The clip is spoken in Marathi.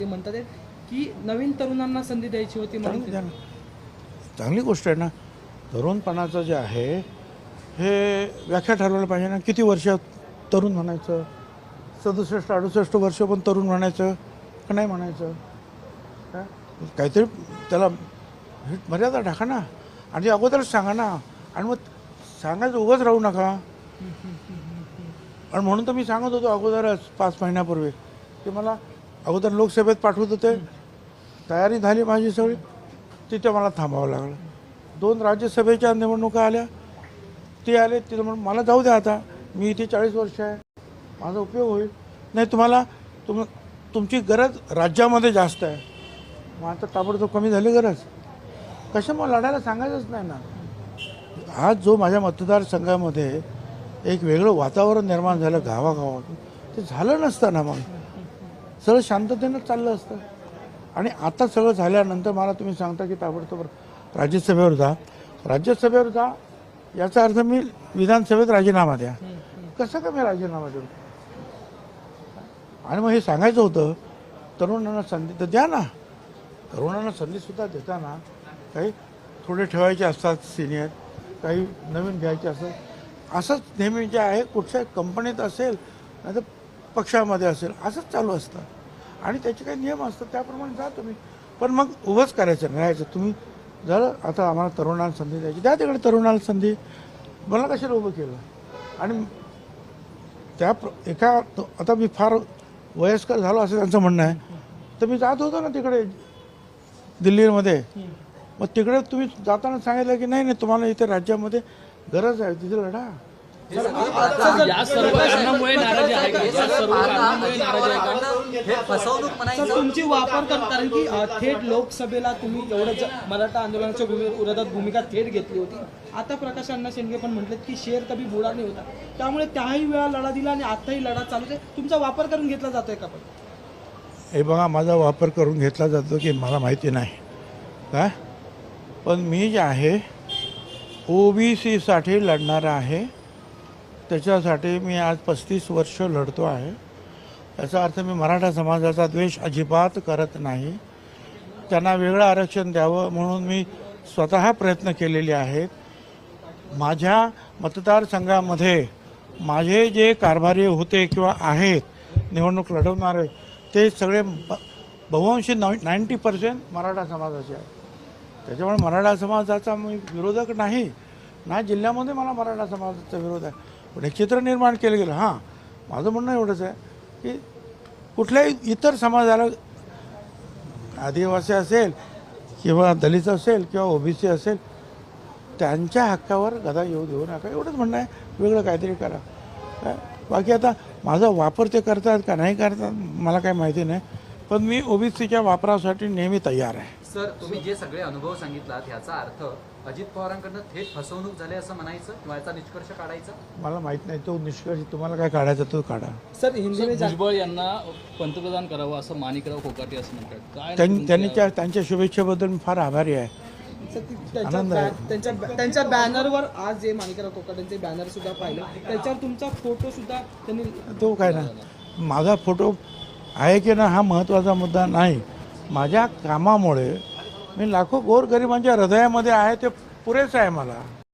ते म्हणतात की नवीन तरुणांना संधी द्यायची होती म्हणून चांगली गोष्ट आहे ना. तरुणपणाचं जे आहे हे व्याख्या ठरवायला पाहिजे ना. किती वर्ष तरुण म्हणायचं? सदुसष्ट अडुसष्ट वर्ष पण तरुण म्हणायचं का नाही म्हणायचं? काहीतरी त्याला हे मर्यादा टाका ना. आणि अगोदरच सांगा ना. आणि मग सांगायचं उगाच राहू नका. आणि म्हणून तर मी सांगत होतो अगोदरच पाच महिन्यापूर्वी की मला अगोदर लोकसभेत पाठवत होते. तयारी झाली माझी सगळी. तिथे मला थांबावं लागलं. दोन राज्यसभेच्या निवडणुका आल्या. ते आले तिथं म्हणून मला जाऊ द्या आता. मी इथे चाळीस वर्ष आहे. माझा उपयोग होईल. नाही तुम्हाला तुम तुमची गरज राज्यामध्ये जास्त आहे. मग आता ताबडतोब कमी झाली गरज. कशामुळे लढायला सांगायचंच नाही ना? आज जो माझ्या मतदारसंघामध्ये एक वेगळं वातावरण निर्माण झालं गावागावात ते झालं नसतं ना मग. सगळं शांततेनं चाललं असतं. आणि आता सगळं झाल्यानंतर मला तुम्ही सांगता की ताबडतोब राज्यसभेवर जा. राज्यसभेवर जा याचा अर्थ मी विधानसभेत राजीनामा द्या. कसं का मी राजीनामा देऊ? आणि मग हे सांगायचं होतं तरुणांना संधी तर द्या ना. तरुणांना संधीसुद्धा देताना काही थोडे ठेवायचे असतात सिनियर काही नवीन घ्यायचे असतात. असंच नेहमी जे आहे कुठच्या कंपनीत असेल नाही तर पक्षामध्ये असेल असंच चालू असतं. आणि त्याचे काही नियम असतात त्याप्रमाणे जा तुम्ही. पण मग उभंच करायचं राहायचं. तुम्ही झालं आता आम्हाला तरुणाला संधी द्यायची द्या तिकडे तरुणाला संधी. मला कशाला उभं केलं? आणि त्या प्र- एका आता मी फार वयस्कर झालो असं त्यांचं म्हणणं आहे. तर मी जात होतो ना तिकडे दिल्लीमध्ये. मग तिकडे तुम्ही जाताना सांगितलं की नाही नाही तुम्हाला इथे राज्यामध्ये गरज आहे तिथे लढा. हे फसवणूक तर म्हणायचं? तुमची वापर कर कारण की थेट लोकसभेला तुम्ही एवढं मराठा आंदोलनाच्या विरोधात भूमिका थेट घेतली होती. आता प्रकाश अण्णा शेंडगे पण म्हटलेत की शेर कधी बुडा नाही होता. त्यामुळे त्याही वेळा लढा दिला आणि आताही लढा चालू आहे. तुमचा वापर करून घेतला जातोय का पण? हे बघा माझा वापर करून घेतला जातो की मला माहिती नाही. काय पण मी जे आहे ओ बी सीसाठी लढणारा आहे. त्याच्यासाठी मी आज पस्तीस वर्ष लढतो आहे. याचा अर्थ मी मराठा समाजाचा द्वेष अजिबात करत नाही. त्यांना वेगळं आरक्षण द्यावं म्हणून मी स्वतः प्रयत्न केलेले आहेत. माझ्या मतदारसंघामध्ये माझे जे कारभारी होते किंवा आहेत निवडणूक लढवणारे ते सगळे ब- नव नाईंटी पर्सेंट मराठा समाजाचे आहे त्याच्यामुळे मराठा समाजाचा मी विरोधक नाही. ना जिल्ह्यामध्ये मला मराठा समाजाचा विरोध आहे. पण एक चित्र निर्माण केलं गेलं. हां माझं म्हणणं एवढंच आहे की कुठल्याही इतर समाजाला आदिवासी असेल किंवा दलित असेल किंवा ओबीसी असेल त्यांच्या हक्कावर गदा येऊ देऊ नका. एवढंच म्हणणं आहे. वेगळं काहीतरी करा. काय बाकी आता माझा वापर ते करतात का नाही करतात मला काही माहिती नाही. पण मी ओबीसीच्या वापरासाठी नेहमी तयार आहे. सर तुम्ही जे सगळे अनुभव सांगितलात ह्याचा अर्थ अजित पवारांकडनं थेट फसवणूक झाली असं म्हणायचं किंवा याचा निष्कर्ष काढायचा? मला माहीत नाही तो निष्कर्ष तुम्हाला काय काढायचा तो काढा. सर हिंदी भुजबळ यांना पंतप्रधान करावं असं माणिकराव कोकाटे असं म्हणतात. काय त्यां- त्यांच्या त्यांच्या शुभेच्छेबद्दल मी फार आभारी आहे. त्यांच्या त्यांच्या बॅनरवर आज जे माणिकराव कोकाटेंचे बॅनर सुद्धा पाहिलं त्याच्यावर तुमचा फोटो सुद्धा त्यांनी तो काय ना माझा फोटो आहे की ना हा महत्त्वाचा मुद्दा नाही. माझ्या कामामुळे मी लाखो गोरगरिबांच्या हृदयामध्ये आहे ते पुरेसं आहे मला.